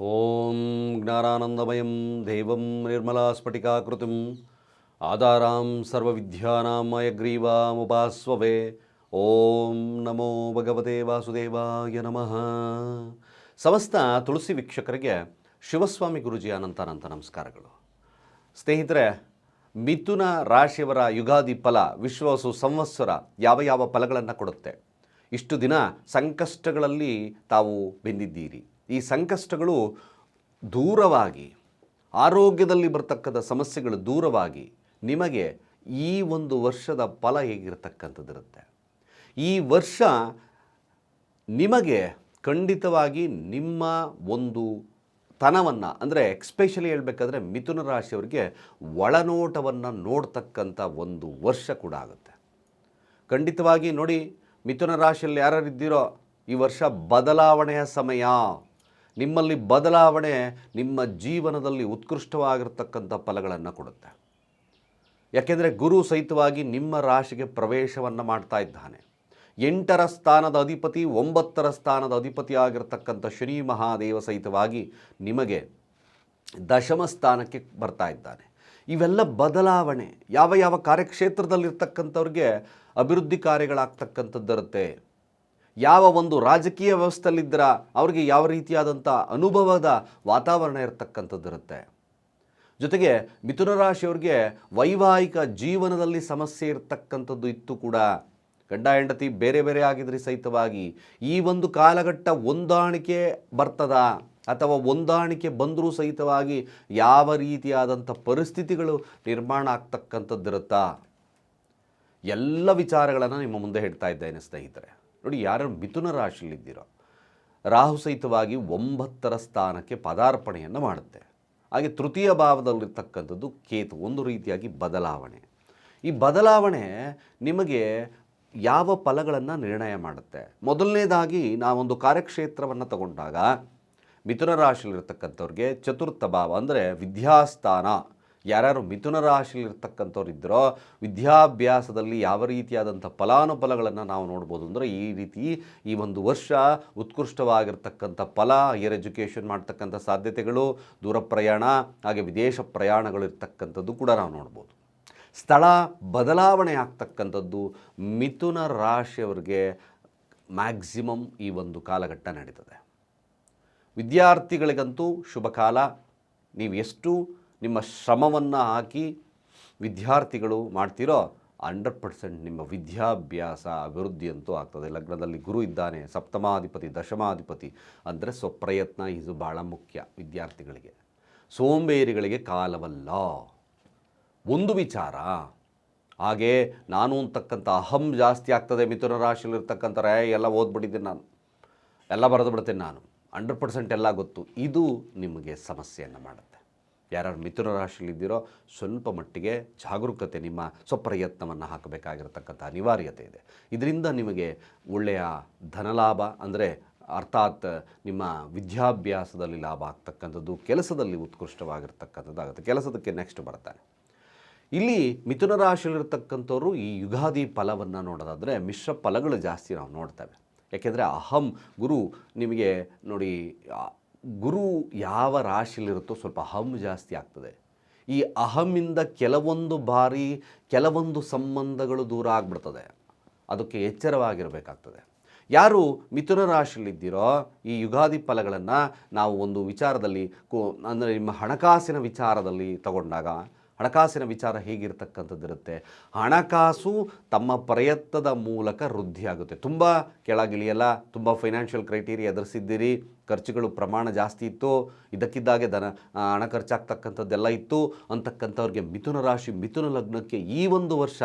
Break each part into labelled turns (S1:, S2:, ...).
S1: ಓಂ ಜ್ಞಾನಾನಂದಮಯಂ ದೇವಂ ನಿರ್ಮಲಾಸ್ಫಟಿಕಾಕೃತಿಂ. ಆಧಾರಾಂ ಸರ್ವವಿದ್ಯಾನಾಂ ಮಯಗ್ರೀವಾಮುಪಾಸ್ವವೇ ಓಂ ನಮೋ ಭಗವತೆ ವಾಸುದೇವಾಯ ನಮಃ. ಸಮಸ್ತ ತುಳಸಿ ವೀಕ್ಷಕರಿಗೆ ಶಿವಸ್ವಾಮಿ ಗುರುಜಿ ಅನಂತ ಅನಂತ ನಮಸ್ಕಾರಗಳು. ಸ್ನೇಹಿತರೆ, ಮಿಥುನ ರಾಶಿಯವರ ಯುಗಾದಿ ಫಲ ವಿಶ್ವಾಸು ಸಂವತ್ಸರ ಯಾವ ಯಾವ ಫಲಗಳನ್ನು ಕೊಡುತ್ತೆ? ಇಷ್ಟು ದಿನ ಸಂಕಷ್ಟಗಳಲ್ಲಿ ತಾವು ಬೆಂದಿದ್ದೀರಿ. ಈ ಸಂಕಷ್ಟಗಳು ದೂರವಾಗಿ, ಆರೋಗ್ಯದಲ್ಲಿ ಬರ್ತಕ್ಕಂಥ ಸಮಸ್ಯೆಗಳು ದೂರವಾಗಿ ನಿಮಗೆ ಈ ಒಂದು ವರ್ಷದ ಫಲ ಹೇಗಿರತಕ್ಕಂಥದ್ದಿರುತ್ತೆ ಈ ವರ್ಷ ನಿಮಗೆ ಖಂಡಿತವಾಗಿ ನಿಮ್ಮ ಒಂದು ತನವನ್ನು, ಅಂದರೆ ಎಕ್ಸ್ಪೆಷಲಿ ಹೇಳಬೇಕಾದ್ರೆ ಮಿಥುನ ರಾಶಿಯವರಿಗೆ ಒಳನೋಟವನ್ನು ನೋಡ್ತಕ್ಕಂಥ ಒಂದು ವರ್ಷ ಕೂಡ ಆಗುತ್ತೆ. ಖಂಡಿತವಾಗಿ ನೋಡಿ, ಮಿಥುನ ರಾಶಿಯಲ್ಲಿ ಯಾರ್ಯಾರಿದ್ದೀರೋ ಈ ವರ್ಷ ಬದಲಾವಣೆಯ ಸಮಯ. ನಿಮ್ಮಲ್ಲಿ ಬದಲಾವಣೆ ನಿಮ್ಮ ಜೀವನದಲ್ಲಿ ಉತ್ಕೃಷ್ಟವಾಗಿರ್ತಕ್ಕಂಥ ಫಲಗಳನ್ನು ಕೊಡುತ್ತೆ. ಯಾಕೆಂದರೆ ಗುರು ಸಹಿತವಾಗಿ ನಿಮ್ಮ ರಾಶಿಗೆ ಪ್ರವೇಶವನ್ನು ಮಾಡ್ತಾ ಇದ್ದಾನೆ. ಎಂಟರ ಸ್ಥಾನದ ಅಧಿಪತಿ, ಒಂಬತ್ತರ ಸ್ಥಾನದ ಅಧಿಪತಿ ಆಗಿರ್ತಕ್ಕಂಥ ಶನಿ ಮಹಾದೇವ ಸಹಿತವಾಗಿ ನಿಮಗೆ ದಶಮ ಸ್ಥಾನಕ್ಕೆ ಬರ್ತಾ ಇದ್ದಾನೆ. ಇವೆಲ್ಲ ಬದಲಾವಣೆ. ಯಾವ ಯಾವ ಕಾರ್ಯಕ್ಷೇತ್ರದಲ್ಲಿರ್ತಕ್ಕಂಥವ್ರಿಗೆ ಅಭಿವೃದ್ಧಿ ಕಾರ್ಯಗಳಾಗ್ತಕ್ಕಂಥದ್ದಿರುತ್ತೆ. ಯಾವ ಒಂದು ರಾಜಕೀಯ ವ್ಯವಸ್ಥೆಯಲ್ಲಿದ್ದರ ಅವ್ರಿಗೆ ಯಾವ ರೀತಿಯಾದಂಥ ಅನುಭವದ ವಾತಾವರಣ ಇರತಕ್ಕಂಥದ್ದಿರುತ್ತೆ ಜೊತೆಗೆ ಮಿಥುನ ರಾಶಿಯವ್ರಿಗೆ ವೈವಾಹಿಕ ಜೀವನದಲ್ಲಿ ಸಮಸ್ಯೆ ಇರತಕ್ಕಂಥದ್ದು ಇತ್ತು ಕೂಡ. ಗಂಡ, ಹೆಂಡತಿ ಬೇರೆ ಬೇರೆ ಆಗಿದ್ರೆ ಸಹಿತವಾಗಿ ಈ ಒಂದು ಕಾಲಘಟ್ಟ ಹೊಂದಾಣಿಕೆ ಬರ್ತದ? ಅಥವಾ ಹೊಂದಾಣಿಕೆ ಬಂದರೂ ಸಹಿತವಾಗಿ ಯಾವ ರೀತಿಯಾದಂಥ ಪರಿಸ್ಥಿತಿಗಳು ನಿರ್ಮಾಣ ಆಗ್ತಕ್ಕಂಥದ್ದಿರುತ್ತಾ ಎಲ್ಲ ವಿಚಾರಗಳನ್ನು ನಿಮ್ಮ ಮುಂದೆ ಹೇಳ್ತಾ ಇದ್ದೇನೆ ಸ್ನೇಹಿತರೆ. ನೋಡಿ, ಯಾರು ಮಿಥುನ ರಾಶಿಯಲ್ಲಿದ್ದೀರೋ, ರಾಹು ಸಹಿತವಾಗಿ ಒಂಬತ್ತರ ಸ್ಥಾನಕ್ಕೆ ಪದಾರ್ಪಣೆಯನ್ನು ಮಾಡುತ್ತೆ. ಹಾಗೆ ತೃತೀಯ ಭಾವದಲ್ಲಿರ್ತಕ್ಕಂಥದ್ದು ಕೇತು, ಒಂದು ರೀತಿಯಾಗಿ ಬದಲಾವಣೆ. ಈ ಬದಲಾವಣೆ ನಿಮಗೆ ಯಾವ ಫಲಗಳನ್ನು ನಿರ್ಣಯ ಮಾಡುತ್ತೆ? ಮೊದಲನೇದಾಗಿ ನಾವೊಂದು ಕಾರ್ಯಕ್ಷೇತ್ರವನ್ನು ತಗೊಂಡಾಗ ಮಿಥುನ ರಾಶಿಯಲ್ಲಿರ್ತಕ್ಕಂಥವ್ರಿಗೆ ಚತುರ್ಥ ಭಾವ ಅಂದರೆ ವಿದ್ಯಾಸ್ಥಾನ. ಯಾರ್ಯಾರು ಮಿಥುನ ರಾಶಿಯಲ್ಲಿರ್ತಕ್ಕಂಥವ್ರು ಇದ್ದರೋ ವಿದ್ಯಾಭ್ಯಾಸದಲ್ಲಿ ಯಾವ ರೀತಿಯಾದಂಥ ಫಲಾನುಫಲಗಳನ್ನು ನಾವು ನೋಡ್ಬೋದು ಅಂದರೆ ಈ ರೀತಿ ಈ ಒಂದು ವರ್ಷ ಉತ್ಕೃಷ್ಟವಾಗಿರ್ತಕ್ಕಂಥ ಫಲ ಹೈಯರ್ ಎಜುಕೇಷನ್ ಮಾಡ್ತಕ್ಕಂಥ ಸಾಧ್ಯತೆಗಳು, ದೂರ ಪ್ರಯಾಣ, ಹಾಗೆ ವಿದೇಶ ಪ್ರಯಾಣಗಳು ಇರ್ತಕ್ಕಂಥದ್ದು ಕೂಡ ನಾವು ನೋಡ್ಬೋದು. ಸ್ಥಳ ಬದಲಾವಣೆ ಆಗ್ತಕ್ಕಂಥದ್ದು ಮಿಥುನ ರಾಶಿಯವರಿಗೆ ಮ್ಯಾಕ್ಸಿಮಮ್ ಈ ಒಂದು ಕಾಲಘಟ್ಟ ನಡೀತದೆ. ವಿದ್ಯಾರ್ಥಿಗಳಿಗಂತೂ ಶುಭ ಕಾಲ ನೀವು ಎಷ್ಟು ನಿಮ್ಮ ಶ್ರಮವನ್ನು ಹಾಕಿ ವಿದ್ಯಾರ್ಥಿಗಳು ಮಾಡ್ತೀರೋ ಹಂಡ್ರೆಡ್ ಪರ್ಸೆಂಟ್ ನಿಮ್ಮ ವಿದ್ಯಾಭ್ಯಾಸ ಅಭಿವೃದ್ಧಿ ಅಂತೂ ಆಗ್ತದೆ. ಲಗ್ನದಲ್ಲಿ ಗುರು ಇದ್ದಾನೆ, ಸಪ್ತಮಾಧಿಪತಿ, ದಶಮಾಧಿಪತಿ ಅಂದರೆ ಸ್ವಪ್ರಯತ್ನ ಇದು ಭಾಳ ಮುಖ್ಯ ವಿದ್ಯಾರ್ಥಿಗಳಿಗೆ. ಸೋಂಬೇರಿಗಳಿಗೆ ಕಾಲವಲ್ಲ. ಒಂದು ವಿಚಾರ, ಹಾಗೆ ನಾನು ಅಂತಕ್ಕಂಥ ಅಹಂ ಜಾಸ್ತಿ ಆಗ್ತದೆ ಮಿಥುನ ರಾಶಿಯಲ್ಲಿರ್ತಕ್ಕಂಥ ರಾಯ ಎಲ್ಲ ಓದ್ಬಿಟ್ಟಿದ್ದೀನಿ ನಾನು. ಎಲ್ಲ ಬರೆದು ಬಿಡ್ತೇನೆ ನಾನು. ಹಂಡ್ರೆಡ್ ಪರ್ಸೆಂಟ್ ಎಲ್ಲ ಗೊತ್ತು. ಇದು ನಿಮಗೆ ಸಮಸ್ಯೆಯನ್ನು ಮಾಡುತ್ತೆ. ಯಾರ್ಯಾರು ಮಿಥುನ ರಾಶಿಯಲ್ಲಿದ್ದೀರೋ ಸ್ವಲ್ಪ ಮಟ್ಟಿಗೆ ಜಾಗರೂಕತೆ ನಿಮ್ಮ ಸ್ವಪ್ರಯತ್ನವನ್ನು ಹಾಕಬೇಕಾಗಿರತಕ್ಕಂಥ ಅನಿವಾರ್ಯತೆ ಇದೆ. ಇದರಿಂದ ನಿಮಗೆ ಒಳ್ಳೆಯ ಧನಲಾಭ ಅಂದರೆ ಅರ್ಥಾತ್ ನಿಮ್ಮ ವಿದ್ಯಾಭ್ಯಾಸದಲ್ಲಿ ಲಾಭ ಆಗ್ತಕ್ಕಂಥದ್ದು, ಕೆಲಸದಲ್ಲಿ ಉತ್ಕೃಷ್ಟವಾಗಿರ್ತಕ್ಕಂಥದ್ದು ಆಗುತ್ತೆ ಕೆಲಸದಕ್ಕೆ ನೆಕ್ಸ್ಟ್ ಬರ್ತಾನೆ. ಇಲ್ಲಿ ಮಿಥುನ ರಾಶಿಯಲ್ಲಿರ್ತಕ್ಕಂಥವ್ರು ಈ ಯುಗಾದಿ ಫಲವನ್ನು ನೋಡೋದಾದರೆ ಮಿಶ್ರ ಫಲಗಳು ಜಾಸ್ತಿ ನಾವು ನೋಡ್ತೇವೆ. ಯಾಕೆಂದರೆ ಅಹಂ ಗುರು ನಿಮಗೆ ನೋಡಿ ಗುರು ಯಾವ ರಾಶಿಯಲ್ಲಿರುತ್ತೋ ಸ್ವಲ್ಪ ಅಹಂ ಜಾಸ್ತಿ ಆಗ್ತದೆ. ಈ ಅಹಮಿಂದ ಕೆಲವೊಂದು ಬಾರಿ ಕೆಲವೊಂದು ಸಂಬಂಧಗಳು ದೂರ ಆಗ್ಬಿಡ್ತದೆ. ಅದಕ್ಕೆ ಎಚ್ಚರವಾಗಿರಬೇಕಾಗ್ತದೆ. ಯಾರು ಮಿಥುನ ರಾಶಿಯಲ್ಲಿದ್ದೀರೋ ಈ ಯುಗಾದಿ ಫಲಗಳನ್ನು ನಾವು ಒಂದು ವಿಚಾರದಲ್ಲಿ ಕೋ ಅಂದರೆ ನಿಮ್ಮ ಹಣಕಾಸಿನ ವಿಚಾರದಲ್ಲಿ ತಗೊಂಡಾಗ ಹಣಕಾಸಿನ ವಿಚಾರ ಹೇಗಿರ್ತಕ್ಕಂಥದ್ದಿರುತ್ತೆ? ಹಣಕಾಸು ತಮ್ಮ ಪ್ರಯತ್ನದ ಮೂಲಕ ವೃದ್ಧಿಯಾಗುತ್ತೆ. ತುಂಬ ಕೆಳಗಿಳಿಯಲ್ಲ, ತುಂಬ ಫೈನಾನ್ಷಿಯಲ್ ಕ್ರೈಟೀರಿಯಾ ಎದುರಿಸಿದ್ದೀರಿ, ಖರ್ಚುಗಳು ಪ್ರಮಾಣ ಜಾಸ್ತಿ ಇತ್ತು, ಇದಕ್ಕಿದ್ದಾಗೆ ಧನ ಹಣ ಖರ್ಚಾಗ್ತಕ್ಕಂಥದ್ದೆಲ್ಲ ಇತ್ತು ಅಂತಕ್ಕಂಥವ್ರಿಗೆ ಮಿಥುನ ರಾಶಿ, ಮಿಥುನ ಲಗ್ನಕ್ಕೆ ಈ ಒಂದು ವರ್ಷ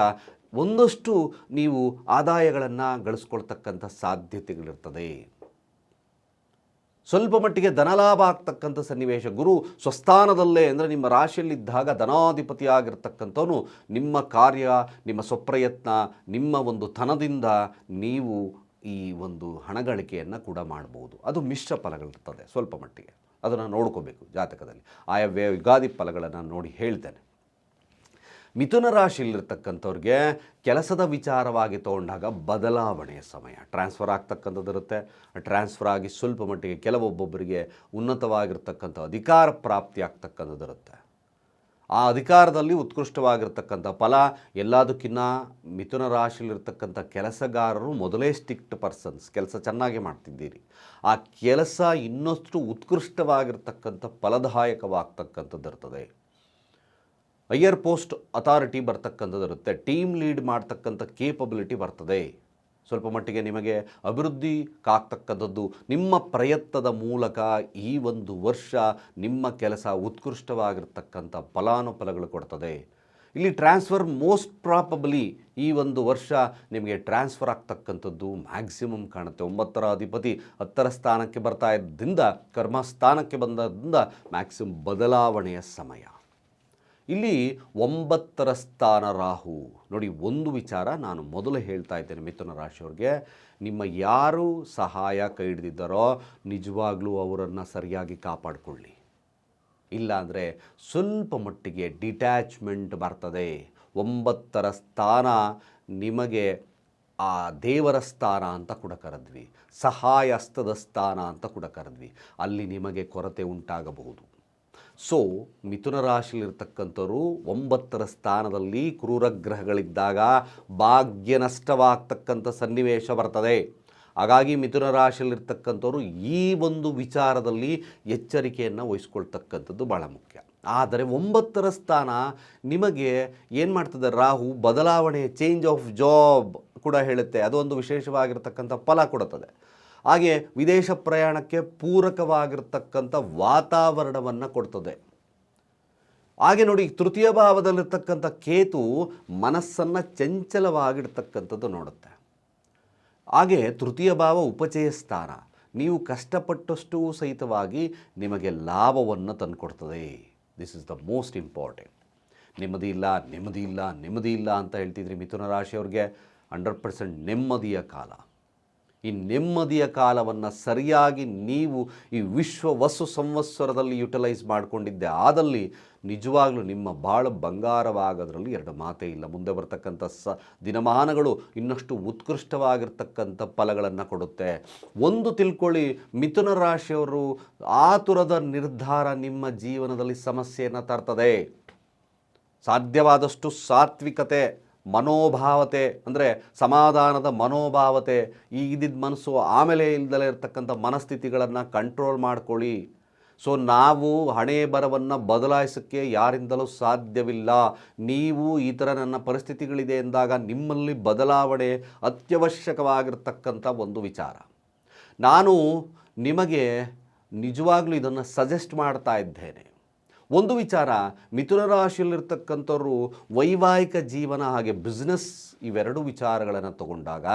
S1: ಒಂದಷ್ಟು ನೀವು ಆದಾಯಗಳನ್ನು ಗಳಿಸ್ಕೊಳ್ತಕ್ಕಂಥ ಸಾಧ್ಯತೆಗಳಿರ್ತದೆ. ಸ್ವಲ್ಪ ಮಟ್ಟಿಗೆ ಧನಲಾಭ ಆಗ್ತಕ್ಕಂಥ ಸನ್ನಿವೇಶ. ಗುರು ಸ್ವಸ್ಥಾನದಲ್ಲೇ ಅಂದರೆ ನಿಮ್ಮ ರಾಶಿಯಲ್ಲಿದ್ದಾಗ ಧನಾಧಿಪತಿ ಆಗಿರ್ತಕ್ಕಂಥವನು ನಿಮ್ಮ ಕಾರ್ಯ, ನಿಮ್ಮ ಸ್ವಪ್ರಯತ್ನ, ನಿಮ್ಮ ಒಂದು ಧನದಿಂದ ನೀವು ಈ ಒಂದು ಹಣಗಳಿಕೆಯನ್ನು ಕೂಡ ಮಾಡ್ಬೋದು. ಅದು ಮಿಶ್ರ ಫಲಗಳಿರ್ತದೆ ಸ್ವಲ್ಪ ಮಟ್ಟಿಗೆ. ಅದನ್ನು ನೋಡ್ಕೋಬೇಕು ಜಾತಕದಲ್ಲಿ. ಆಯಾ ವ್ಯ ಯುಗಾದಿ ಫಲಗಳನ್ನು ನೋಡಿ ಹೇಳ್ತೇನೆ. ಮಿಥುನ ರಾಶಿಯಲ್ಲಿರ್ತಕ್ಕಂಥವ್ರಿಗೆ ಕೆಲಸದ ವಿಚಾರವಾಗಿ ತಗೊಂಡಾಗ ಬದಲಾವಣೆಯ ಸಮಯ. ಟ್ರಾನ್ಸ್ಫರ್ ಆಗ್ತಕ್ಕಂಥದ್ದು ಇರುತ್ತೆ. ಟ್ರಾನ್ಸ್ಫರ್ ಆಗಿ ಸ್ವಲ್ಪ ಮಟ್ಟಿಗೆ ಕೆಲವೊಬ್ಬೊಬ್ಬರಿಗೆ ಉನ್ನತವಾಗಿರ್ತಕ್ಕಂಥ ಅಧಿಕಾರ ಪ್ರಾಪ್ತಿ ಆಗ್ತಕ್ಕಂಥದ್ದು ಇರುತ್ತೆ. ಆ ಅಧಿಕಾರದಲ್ಲಿ ಉತ್ಕೃಷ್ಟವಾಗಿರ್ತಕ್ಕಂಥ ಫಲ ಎಲ್ಲದಕ್ಕಿಂತ ಮಿಥುನ ರಾಶಿಯಲ್ಲಿರ್ತಕ್ಕಂಥ ಕೆಲಸಗಾರರು ಮೊದಲೇ ಸ್ಟಿಕ್ಟ್ ಪರ್ಸನ್ಸ್, ಕೆಲಸ ಚೆನ್ನಾಗಿ ಮಾಡ್ತಿದ್ದೀರಿ. ಆ ಕೆಲಸ ಇನ್ನಷ್ಟು ಉತ್ಕೃಷ್ಟವಾಗಿರ್ತಕ್ಕಂಥ ಫಲದಾಯಕವಾಗ್ತಕ್ಕಂಥದ್ದು ಇರ್ತದೆ. ಹೈಯರ್ ಪೋಸ್ಟ್ ಅಥಾರಿಟಿ ಬರ್ತಕ್ಕಂಥದ್ದು ಇರುತ್ತೆ. ಟೀಮ್ ಲೀಡ್ ಮಾಡ್ತಕ್ಕಂಥ ಕೇಪಬಿಲಿಟಿ ಬರ್ತದೆ. ಸ್ವಲ್ಪ ಮಟ್ಟಿಗೆ ನಿಮಗೆ ಅಭಿವೃದ್ಧಿ ಕಾಗ್ತಕ್ಕಂಥದ್ದು ನಿಮ್ಮ ಪ್ರಯತ್ನದ ಮೂಲಕ ಈ ಒಂದು ವರ್ಷ ನಿಮ್ಮ ಕೆಲಸ ಉತ್ಕೃಷ್ಟವಾಗಿರ್ತಕ್ಕಂಥ ಫಲಾನುಫಲಗಳು ಕೊಡ್ತದೆ. ಇಲ್ಲಿ ಟ್ರಾನ್ಸ್ಫರ್ ಮೋಸ್ಟ್ ಪ್ರಾಪಬಲಿ ಈ ಒಂದು ವರ್ಷ ನಿಮಗೆ ಟ್ರಾನ್ಸ್ಫರ್ ಆಗ್ತಕ್ಕಂಥದ್ದು ಮ್ಯಾಕ್ಸಿಮಮ್ ಕಾಣುತ್ತೆ. ಒಂಬತ್ತರ ಅಧಿಪತಿ ಹತ್ತರ ಸ್ಥಾನಕ್ಕೆ ಬರ್ತಾ ಇದ್ದರಿಂದ ಕರ್ಮಸ್ಥಾನಕ್ಕೆ ಬಂದದಿಂದ ಮ್ಯಾಕ್ಸಿಮಮ್ ಬದಲಾವಣೆಯ ಸಮಯ. ಇಲ್ಲಿ ಒಂಬತ್ತರ ಸ್ಥಾನ ರಾಹು. ನೋಡಿ, ಒಂದು ವಿಚಾರ ನಾನು ಮೊದಲು ಹೇಳ್ತಾ ಇದ್ದೇನೆ ಮಿಥುನ ರಾಶಿಯವ್ರಿಗೆ. ನಿಮ್ಮ ಯಾರು ಸಹಾಯ ಕೈ ಹಿಡಿದಿದ್ದಾರೋ ನಿಜವಾಗ್ಲೂ ಅವರನ್ನು ಸರಿಯಾಗಿ ಕಾಪಾಡಿಕೊಳ್ಳಿ. ಇಲ್ಲಾಂದರೆ ಸ್ವಲ್ಪ ಮಟ್ಟಿಗೆ ಡಿಟ್ಯಾಚ್ಮೆಂಟ್ ಬರ್ತದೆ. ಒಂಬತ್ತರ ಸ್ಥಾನ ನಿಮಗೆ ಆ ದೇವರ ಸ್ಥಾನ ಅಂತ ಕೂಡ ಕರೆದ್ವಿ. ಸಹಾಯಸ್ತದ ಸ್ಥಾನ ಅಂತ ಕೂಡ ಕರೆದ್ವಿ. ಅಲ್ಲಿ ನಿಮಗೆ ಕೊರತೆ ಉಂಟಾಗಬಹುದು. ಸೊ ಮಿಥುನ ರಾಶಿಯಲ್ಲಿರ್ತಕ್ಕಂಥವ್ರು ಒಂಬತ್ತರ ಸ್ಥಾನದಲ್ಲಿ ಕ್ರೂರ ಗ್ರಹಗಳಿದ್ದಾಗ ಭಾಗ್ಯ ನಷ್ಟವಾಗ್ತಕ್ಕಂಥ ಸನ್ನಿವೇಶ ಬರ್ತದೆ. ಹಾಗಾಗಿ ಮಿಥುನ ರಾಶಿಯಲ್ಲಿರ್ತಕ್ಕಂಥವ್ರು ಈ ಒಂದು ವಿಚಾರದಲ್ಲಿ ಎಚ್ಚರಿಕೆಯನ್ನು ವಹಿಸ್ಕೊಳ್ತಕ್ಕಂಥದ್ದು ಭಾಳ ಮುಖ್ಯ. ಆದರೆ ಒಂಬತ್ತರ ಸ್ಥಾನ ನಿಮಗೆ ಏನು ಮಾಡ್ತದೆ? ರಾಹು ಬದಲಾವಣೆ ಚೇಂಜ್ ಆಫ್ ಜಾಬ್ ಕೂಡ ಹೇಳುತ್ತೆ. ಅದೊಂದು ವಿಶೇಷವಾಗಿರ್ತಕ್ಕಂಥ ಫಲ ಕೊಡುತ್ತದೆ. ಹಾಗೆ ವಿದೇಶ ಪ್ರಯಾಣಕ್ಕೆ ಪೂರಕವಾಗಿರ್ತಕ್ಕಂಥ ವಾತಾವರಣವನ್ನು ಕೊಡ್ತದೆ. ಹಾಗೆ ನೋಡಿ, ತೃತೀಯ ಭಾವದಲ್ಲಿರ್ತಕ್ಕಂಥ ಕೇತು ಮನಸ್ಸನ್ನು ಚಂಚಲವಾಗಿಡ್ತಕ್ಕಂಥದ್ದು ನೋಡುತ್ತೆ. ಹಾಗೆ ತೃತೀಯ ಭಾವ ಉಪಚಯ ಸ್ಥಾನ. ನೀವು ಕಷ್ಟಪಟ್ಟಷ್ಟು ಸಹಿತವಾಗಿ ನಿಮಗೆ ಲಾಭವನ್ನು ತಂದುಕೊಡ್ತದೆ. This is the most important ನೆಮ್ಮದಿ ಇಲ್ಲ ನೆಮ್ಮದಿ ಇಲ್ಲ ನೆಮ್ಮದಿ ಇಲ್ಲ ಅಂತ ಹೇಳ್ತಿದ್ರಿ ಮಿಥುನ ರಾಶಿಯವ್ರಿಗೆ. ಹಂಡ್ರೆಡ್ ಪರ್ಸೆಂಟ್ ನೆಮ್ಮದಿಯ ಕಾಲ. ಈ ನೆಮ್ಮದಿಯ ಕಾಲವನ್ನು ಸರಿಯಾಗಿ ನೀವು ಈ ವಿಶ್ವ ವಸು ಸಂವತ್ಸರದಲ್ಲಿ ಯುಟಿಲೈಸ್ ಮಾಡಿಕೊಂಡಿದ್ದೆ. ಆದಲ್ಲಿ ನಿಜವಾಗ್ಲೂ ನಿಮ್ಮ ಬಾಳು ಬಂಗಾರವಾಗೋದ್ರಲ್ಲಿ ಎರಡು ಮಾತೇ ಇಲ್ಲ. ಮುಂದೆ ಬರ್ತಕ್ಕಂಥ ಸ ದಿನಮಾನಗಳು ಇನ್ನಷ್ಟು ಉತ್ಕೃಷ್ಟವಾಗಿರ್ತಕ್ಕಂಥ ಫಲಗಳನ್ನು ಕೊಡುತ್ತೆ. ಒಂದು ತಿಳ್ಕೊಳ್ಳಿ, ಮಿಥುನ ರಾಶಿಯವರು ಆತುರದ ನಿರ್ಧಾರ ನಿಮ್ಮ ಜೀವನದಲ್ಲಿ ಸಮಸ್ಯೆಯನ್ನು ತರ್ತದೆ. ಸಾಧ್ಯವಾದಷ್ಟು ಸಾತ್ವಿಕತೆ. ಮನೋಭಾವತೆ, ಅಂದರೆ ಸಮಾಧಾನದ ಮನೋಭಾವತೆ ಈಗಿದ್ದ ಮನಸ್ಸು ಆಮೇಲೆ ಇಲ್ದಲೇ ಇರತಕ್ಕಂಥ ಮನಸ್ಥಿತಿಗಳನ್ನು ಕಂಟ್ರೋಲ್ ಮಾಡ್ಕೊಳ್ಳಿ. ಸೊ ನಾವು ಹಣೆ ಬರವನ್ನು ಬದಲಾಯಿಸೋಕ್ಕೆ ಯಾರಿಂದಲೂ ಸಾಧ್ಯವಿಲ್ಲ. ನೀವು ಈ ಥರ ನನ್ನ ಪರಿಸ್ಥಿತಿಗಳಿದೆ ಎಂದಾಗ ನಿಮ್ಮಲ್ಲಿ ಬದಲಾವಣೆ ಅತ್ಯವಶ್ಯಕವಾಗಿರ್ತಕ್ಕಂಥ ಒಂದು ವಿಚಾರ. ನಾನು ನಿಮಗೆ ನಿಜವಾಗ್ಲೂ ಇದನ್ನು ಸಜೆಸ್ಟ್ ಮಾಡ್ತಾ ಇದ್ದೇನೆ. ಒಂದು ವಿಚಾರ, ಮಿಥುನ ರಾಶಿಯಲ್ಲಿರ್ತಕ್ಕಂಥವ್ರು ವೈವಾಹಿಕ ಜೀವನ ಹಾಗೆ ಬಿಸ್ನೆಸ್ ಇವೆರಡು ವಿಚಾರಗಳನ್ನು ತಗೊಂಡಾಗ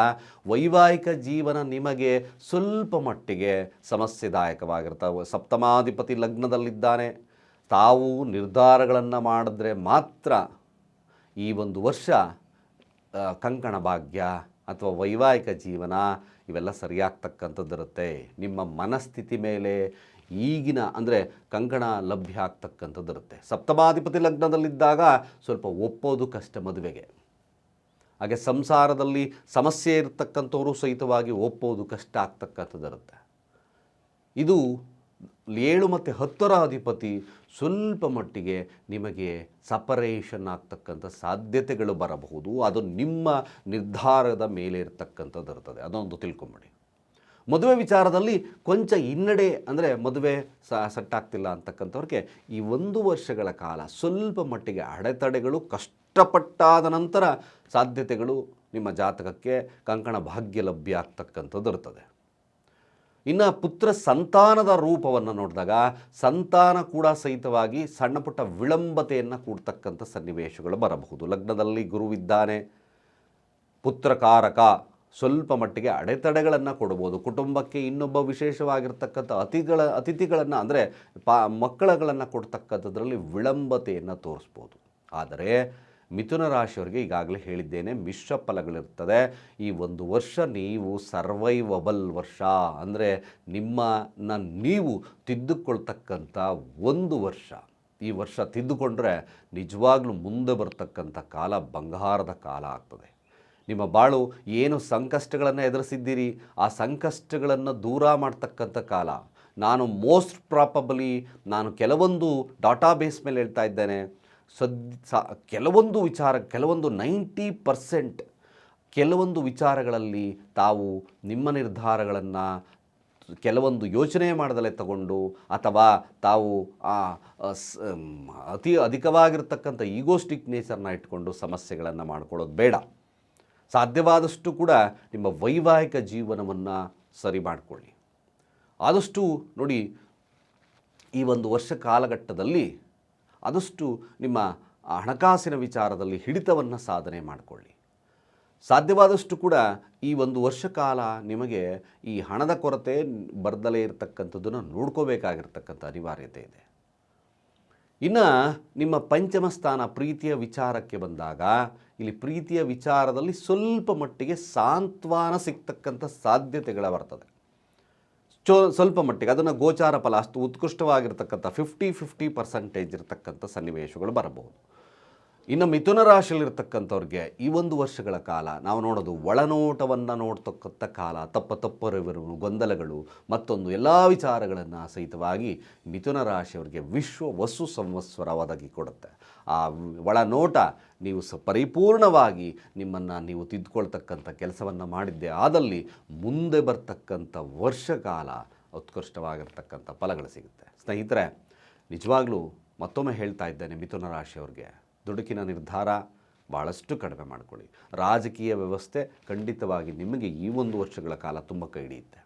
S1: ವೈವಾಹಿಕ ಜೀವನ ನಿಮಗೆ ಸ್ವಲ್ಪ ಮಟ್ಟಿಗೆ ಸಮಸ್ಯೆದಾಯಕವಾಗಿರ್ತವೆ ಸಪ್ತಮಾಧಿಪತಿ ಲಗ್ನದಲ್ಲಿದ್ದಾನೆ. ತಾವು ನಿರ್ಧಾರಗಳನ್ನು ಮಾಡಿದ್ರೆ ಮಾತ್ರ ಈ ಒಂದು ವರ್ಷ ಕಂಕಣ ಭಾಗ್ಯ ಅಥವಾ ವೈವಾಹಿಕ ಜೀವನ ಇವೆಲ್ಲ ಸರಿಯಾಗ್ತಕ್ಕಂಥದ್ದಿರುತ್ತೆ. ನಿಮ್ಮ ಮನಸ್ಥಿತಿ ಮೇಲೆ ಈಗಿನ, ಅಂದರೆ ಕಂಕಣ ಲಭ್ಯ ಆಗ್ತಕ್ಕಂಥದ್ದಿರುತ್ತೆ. ಸಪ್ತಮಾಧಿಪತಿ ಲಗ್ನದಲ್ಲಿದ್ದಾಗ ಸ್ವಲ್ಪ ಒಪ್ಪೋದು ಕಷ್ಟ ಮದುವೆಗೆ. ಹಾಗೆ ಸಂಸಾರದಲ್ಲಿ ಸಮಸ್ಯೆ ಇರತಕ್ಕಂಥವರು ಸಹಿತವಾಗಿ ಒಪ್ಪೋದು ಕಷ್ಟ ಆಗ್ತಕ್ಕಂಥದ್ದಿರುತ್ತೆ. ಇದು ಏಳು ಮತ್ತು ಹತ್ತರ ಅಧಿಪತಿ ಸ್ವಲ್ಪ ಮಟ್ಟಿಗೆ ನಿಮಗೆ ಸಪರೇಷನ್ ಆಗ್ತಕ್ಕಂಥ ಸಾಧ್ಯತೆಗಳು ಬರಬಹುದು. ಅದು ನಿಮ್ಮ ನಿರ್ಧಾರದ ಮೇಲೆ ಇರತಕ್ಕಂಥದ್ದು ಇರ್ತದೆ. ಅದೊಂದು ತಿಳ್ಕೊಂಬಿಡಿ. ಮದುವೆ ವಿಚಾರದಲ್ಲಿ ಕೊಂಚ ಹಿನ್ನಡೆ ಅಂದರೆ ಮದುವೆ ಸೆಟ್ ಆಗ್ತಿಲ್ಲ ಅಂತಕ್ಕಂಥವ್ರಿಗೆ ಈ ಒಂದು ವರ್ಷಗಳ ಕಾಲ ಸ್ವಲ್ಪ ಮಟ್ಟಿಗೆ ಅಡೆತಡೆಗಳು ಕಷ್ಟಪಟ್ಟಾದ ನಂತರ ಸಾಧ್ಯತೆಗಳು ನಿಮ್ಮ ಜಾತಕಕ್ಕೆ ಕಂಕಣ ಭಾಗ್ಯ ಲಭ್ಯ ಆಗ್ತಕ್ಕಂಥದ್ದು ಇರ್ತದೆ. ಇನ್ನು ಪುತ್ರ ಸಂತಾನದ ರೂಪವನ್ನು ನೋಡಿದಾಗ ಸಂತಾನ ಕೂಡ ಸಹಿತವಾಗಿ ಸಣ್ಣ ಪುಟ್ಟ ವಿಳಂಬತೆಯನ್ನು ಕೂಡ್ತಕ್ಕಂಥ ಸನ್ನಿವೇಶಗಳು ಬರಬಹುದು. ಲಗ್ನದಲ್ಲಿ ಗುರುವಿದ್ದಾನೆ, ಪುತ್ರಕಾರಕ, ಸ್ವಲ್ಪ ಮಟ್ಟಿಗೆ ಅಡೆತಡೆಗಳನ್ನು ಕೊಡ್ಬೋದು ಕುಟುಂಬಕ್ಕೆ ಇನ್ನೊಬ್ಬ ವಿಶೇಷವಾಗಿರ್ತಕ್ಕಂಥ ಅತಿಥಿಗಳ ಅತಿಥಿಗಳನ್ನು ಅಂದರೆ ಪಾ ಮಕ್ಕಳುಗಳನ್ನು ಕೊಡ್ತಕ್ಕಂಥದ್ರಲ್ಲಿ ವಿಳಂಬತೆಯನ್ನು ತೋರಿಸ್ಬೋದು. ಆದರೆ ಮಿಥುನ ರಾಶಿಯವರಿಗೆ ಈಗಾಗಲೇ ಹೇಳಿದ್ದೇನೆ, ಮಿಶ್ರ ಫಲಗಳಿರ್ತದೆ. ಈ ಒಂದು ವರ್ಷ ನೀವು ಸರ್ವೈವಬಲ್ ವರ್ಷ. ಅಂದರೆ ನಿಮ್ಮನ್ನು ನೀವು ತಿದ್ದುಕೊಳ್ತಕ್ಕಂಥ ಒಂದು ವರ್ಷ. ಈ ವರ್ಷ ತಿದ್ದುಕೊಂಡ್ರೆ ನಿಜವಾಗ್ಲೂ ಮುಂದೆ ಬರ್ತಕ್ಕಂಥ ಕಾಲ ಬಂಗಾರದ ಕಾಲ ಆಗ್ತದೆ. ನಿಮ್ಮ ಬಾಳು, ಏನು ಸಂಕಷ್ಟಗಳನ್ನು ಎದುರಿಸಿದ್ದೀರಿ? ಆ ಸಂಕಷ್ಟಗಳನ್ನು ದೂರ ಮಾಡ್ತಕ್ಕಂಥ ಕಾಲ. ನಾನು ಮೋಸ್ಟ್ ಪ್ರಾಪಬಲಿ ನಾನು ಕೆಲವೊಂದು ಡಾಟಾಬೇಸ್ ಮೇಲೆ ಹೇಳ್ತಾ ಇದ್ದೇನೆ. ಸದ್ ಕೆಲವೊಂದು ವಿಚಾರ, ಕೆಲವೊಂದು ನೈಂಟಿ ಪರ್ಸೆಂಟ್ ಕೆಲವೊಂದು ವಿಚಾರಗಳಲ್ಲಿ ತಾವು ನಿಮ್ಮ ನಿರ್ಧಾರಗಳನ್ನು ಕೆಲವೊಂದು ಯೋಚನೆ ಮಾಡದಲ್ಲೇ ತಗೊಂಡು ಅಥವಾ ತಾವು ಅತಿ ಅಧಿಕವಾಗಿರ್ತಕ್ಕಂಥ ಈಗೋಸ್ಟಿಕ್ ನೇಚರ್ನ ಇಟ್ಕೊಂಡು ಸಮಸ್ಯೆಗಳನ್ನು ಮಾಡ್ಕೊಳ್ಳೋದು ಬೇಡ. ಸಾಧ್ಯವಾದಷ್ಟು ಕೂಡ ನಿಮ್ಮ ವೈವಾಹಿಕ ಜೀವನವನ್ನು ಸರಿ ಮಾಡಿಕೊಳ್ಳಿ. ಆದಷ್ಟು ನೋಡಿ ಈ ಒಂದು ವರ್ಷ ಕಾಲಘಟ್ಟದಲ್ಲಿ ಆದಷ್ಟು ನಿಮ್ಮ ಹಣಕಾಸಿನ ವಿಚಾರದಲ್ಲಿ ಹಿಡಿತವನ್ನು ಸಾಧನೆ ಮಾಡಿಕೊಳ್ಳಿ. ಸಾಧ್ಯವಾದಷ್ಟು ಕೂಡ ಈ ಒಂದು ವರ್ಷ ಕಾಲ ನಿಮಗೆ ಈ ಹಣದ ಕೊರತೆ ಬರ್ದಲೇ ಇರತಕ್ಕಂಥದ್ದನ್ನು ನೋಡ್ಕೋಬೇಕಾಗಿರ್ತಕ್ಕಂಥ ಅನಿವಾರ್ಯತೆ ಇದೆ. ಇನ್ನು ನಿಮ್ಮ ಪಂಚಮ ಸ್ಥಾನ ಪ್ರೀತಿಯ ವಿಚಾರಕ್ಕೆ ಬಂದಾಗ ಇಲ್ಲಿ ಪ್ರೀತಿಯ ವಿಚಾರದಲ್ಲಿ ಸ್ವಲ್ಪ ಮಟ್ಟಿಗೆ ಸಾಂತ್ವನ ಸಿಗ್ತಕ್ಕಂಥ ಸಾಧ್ಯತೆಗಳ ಬರ್ತದೆ. ಚೋ ಸ್ವಲ್ಪ ಮಟ್ಟಿಗೆ ಅದನ್ನು ಗೋಚಾರ ಫಲ ಅಷ್ಟು ಉತ್ಕೃಷ್ಟವಾಗಿರ್ತಕ್ಕಂಥ ಫಿಫ್ಟಿ ಫಿಫ್ಟಿ ಪರ್ಸೆಂಟೇಜ್ ಇರತಕ್ಕಂಥ ಸನ್ನಿವೇಶಗಳು ಬರಬಹುದು. ಇನ್ನು ಮಿಥುನ ರಾಶಿಯಲ್ಲಿರ್ತಕ್ಕಂಥವ್ರಿಗೆ ಈ ಒಂದು ವರ್ಷಗಳ ಕಾಲ, ನಾವು ನೋಡೋದು ಒಳನೋಟವನ್ನು ನೋಡ್ತಕ್ಕಂಥ ಕಾಲ, ತಪ್ಪ ತಪ್ಪರಿವರು ಗೊಂದಲಗಳು, ಮತ್ತೊಂದು ಎಲ್ಲ ವಿಚಾರಗಳನ್ನು ಸಹಿತವಾಗಿ ಮಿಥುನ ರಾಶಿಯವರಿಗೆ ವಿಶ್ವ ವಸು ಸಂವತ್ಸರ ಒದಗಿಕೊಡುತ್ತೆ ಆ ಒಳನೋಟ ನೀವು ಸ ಪರಿಪೂರ್ಣವಾಗಿ ನಿಮ್ಮನ್ನು ನೀವು ತಿದ್ದುಕೊಳ್ತಕ್ಕಂಥ ಕೆಲಸವನ್ನು ಮಾಡಿದ್ದೆ ಆದಲ್ಲಿ ಮುಂದೆ ಬರ್ತಕ್ಕಂಥ ವರ್ಷಕಾಲ ಉತ್ಕೃಷ್ಟವಾಗಿರ್ತಕ್ಕಂಥ ಫಲಗಳು ಸಿಗುತ್ತೆ. ಸ್ನೇಹಿತರೆ, ನಿಜವಾಗ್ಲೂ ಮತ್ತೊಮ್ಮೆ ಹೇಳ್ತಾ ಇದ್ದೇನೆ ಮಿಥುನ ರಾಶಿಯವ್ರಿಗೆ. ದುಡುಕಿನ ನಿರ್ಧಾರ ಭಾಳಷ್ಟು ಕಡಿಮೆ ಮಾಡಿಕೊಳ್ಳಿ. ರಾಜಕೀಯ ವ್ಯವಸ್ಥೆ ಖಂಡಿತವಾಗಿ ನಿಮಗೆ ಈ ಒಂದು ವರ್ಷಗಳ ಕಾಲ ತುಂಬ ಕೈ ಹಿಡಿಯುತ್ತೆ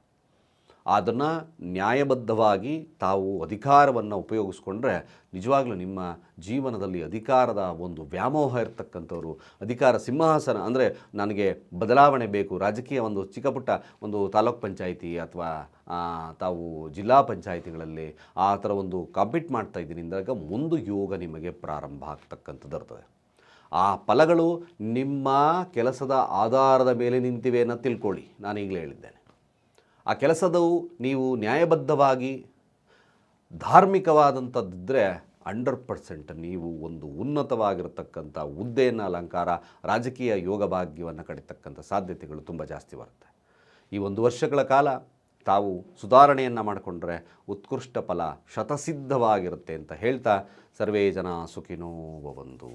S1: ಅದನ್ನು ನ್ಯಾಯಬದ್ಧವಾಗಿ ತಾವು ಅಧಿಕಾರವನ್ನು ಉಪಯೋಗಿಸ್ಕೊಂಡ್ರೆ ನಿಜವಾಗ್ಲೂ ನಿಮ್ಮ ಜೀವನದಲ್ಲಿ ಅಧಿಕಾರದ ಒಂದು ವ್ಯಾಮೋಹ ಇರತಕ್ಕಂಥವ್ರು, ಅಧಿಕಾರ ಸಿಂಹಾಸನ ಅಂದರೆ ನನಗೆ ಬದಲಾವಣೆ ಬೇಕು, ರಾಜಕೀಯ ಒಂದು ಚಿಕ್ಕಪುಟ್ಟ ಒಂದು ತಾಲೂಕ್ ಪಂಚಾಯಿತಿ ಅಥವಾ ತಾವು ಜಿಲ್ಲಾ ಪಂಚಾಯಿತಿಗಳಲ್ಲಿ ಆ ಥರ ಒಂದು ಕಾಂಪೀಟ್ ಮಾಡ್ತಾ ಇದ್ದೀನಿ ಅಂದಾಗ ಒಂದು ಯೋಗ ನಿಮಗೆ ಪ್ರಾರಂಭ ಆಗ್ತಕ್ಕಂಥದ್ದು ಇರ್ತದೆ. ಆ ಫಲಗಳು ನಿಮ್ಮ ಕೆಲಸದ ಆಧಾರದ ಮೇಲೆ ನಿಂತಿವೆ ಅನ್ನೋ ತಿಳ್ಕೊಳ್ಳಿ. ನಾನು ಈಗಲೇ ಹೇಳಿದ್ದೇನೆ. ಆ ಕೆಲಸದವು ನೀವು ನ್ಯಾಯಬದ್ಧವಾಗಿ ಧಾರ್ಮಿಕವಾದಂಥದ್ದಿದ್ದರೆ ಹಂಡ್ರೆಡ್ ಪರ್ಸೆಂಟ್ ನೀವು ಒಂದು ಉನ್ನತವಾಗಿರತಕ್ಕಂಥ ಹುದ್ದೆಯನ್ನು ಅಲಂಕಾರ, ರಾಜಕೀಯ ಯೋಗ ಭಾಗ್ಯವನ್ನು ಕಡಿತಕ್ಕಂಥ ಸಾಧ್ಯತೆಗಳು ತುಂಬ ಜಾಸ್ತಿ ಬರುತ್ತೆ. ಈ ಒಂದು ವರ್ಷಗಳ ಕಾಲ ತಾವು ಸುಧಾರಣೆಯನ್ನು ಮಾಡಿಕೊಂಡ್ರೆ ಉತ್ಕೃಷ್ಟ ಫಲ ಶತಸಿದ್ಧವಾಗಿರುತ್ತೆ ಅಂತ ಹೇಳ್ತಾ ಸರ್ವೇ ಜನ ಸುಖಿನೋ ಭವಂತು.